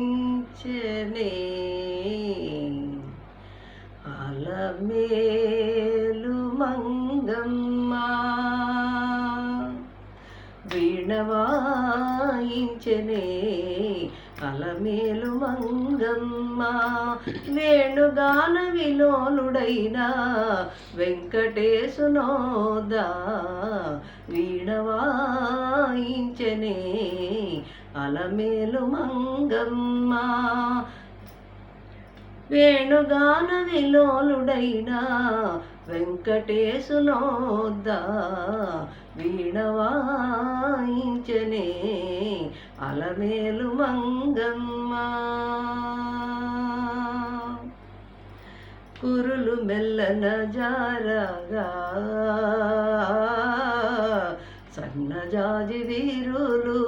వీణవాయించనే అలమే వీణవాయించనే అలమేలు మంగమ్మ. వేణుగాన విలోలుడైన వెంకటేశునోదా వీణవాయించనే అలమేలు మంగమ్మ. వేణుగాన విలోలుడైనా వెంకటేశునోద్దా వీణవాయించనే అలమేలు మంగమ్మ. కురులు మెల్లన జారగా సన్నజాజి వీరులు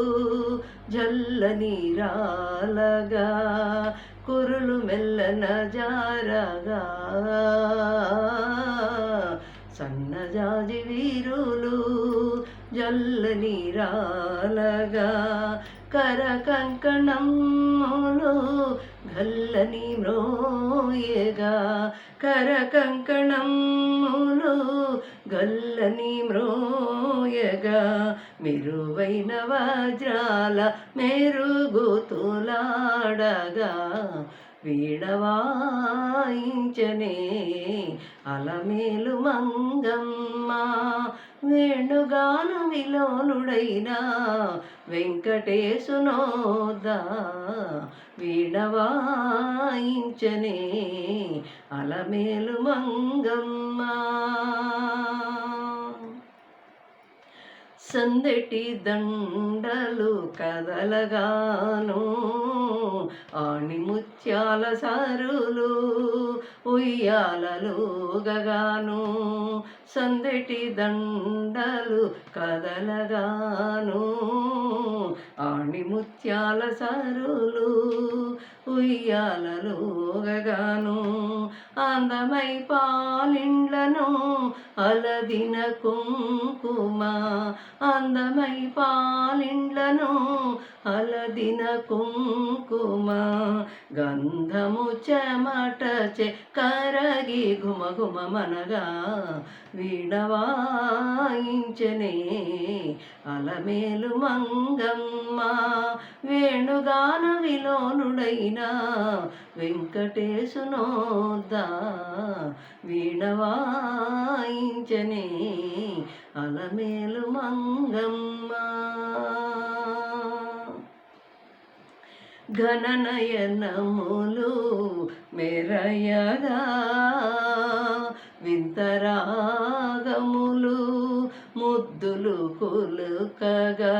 జల్ల నీరాలగా కురులు మెల్లన జారగా వీరులు జల్లని రాలగా కర కంకణములు గల్లని మ్రోయగా కర కంకణములు గల్లని మ్రోయగా మెరువైన వజ్రాల మెరుగుతులాడగా వీడవాయించనే అలమేలు మంగమ్మ. వేణుగాను విలోలుడైనా వెంకటేశునోదా వీణవాయించనే అలమేలు మంగమ్మ. సందటి దండలు కదలగాను. ఆణి ముత్యాల సారులు ఉయ్యాలలు గగాను సందటి దండలు కదలగాను. ఆణి ముత్యాల సరులు ఉయ్యాలలోగగాను అందమై పాలిండ్లను అలదిన కుంకుమ. అందమై పాలిండ్లను అలదిన కుంకుమ. గంధము చెమటచే కరగి ఘుమ ఘుమ మనగా వీణవాయించనే అలమేలు మంగమ్మ. వేణుగాన విలోనుడైన వెంకటేశునోదా వీణవాయించనే అలమేలు మంగమ్మ. ఘననయనములు మెరయగా. వింతరాగములు ముద్దులు కొలుకగా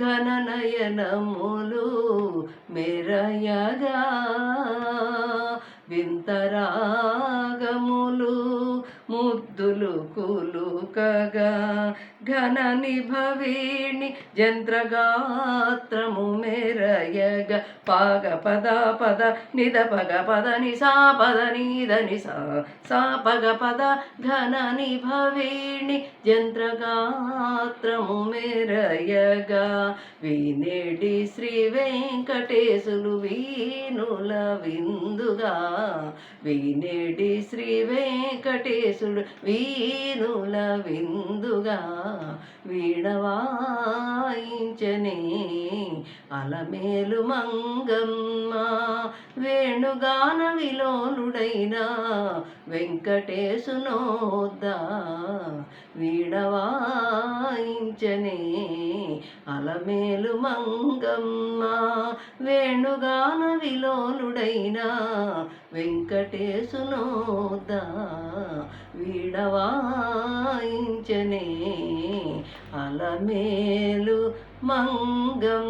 ఘననయనములు మెరయగా వింతరాగములు ముద్దులు కులుకగా ఘన నిభవేణి జంత్రగాత్రము మెరయగ. పాగ పద పద నిద పగ పద ని సా పద నీద ని సా సా పగ పద ఘన నిభవేణి జంత్రగాత్రము మెరయగా. వినేడి శ్రీ వెంకటేశులు వీనుల విందుగా. వినేడి శ్రీ వెంకటేశు వెంకటేశుడు వీనుల విందుగా వీణవాయించనే అలమేలు మంగమ్మ వేణుగాన విలోలుడైన వెంకటేశునోద్ద వీణవాయించనే అలమేలు మంగమ్మ వేణుగాన విలోలుడైన వెంకటేశునోద్దా విడవాయించనే అలమేలు మంగం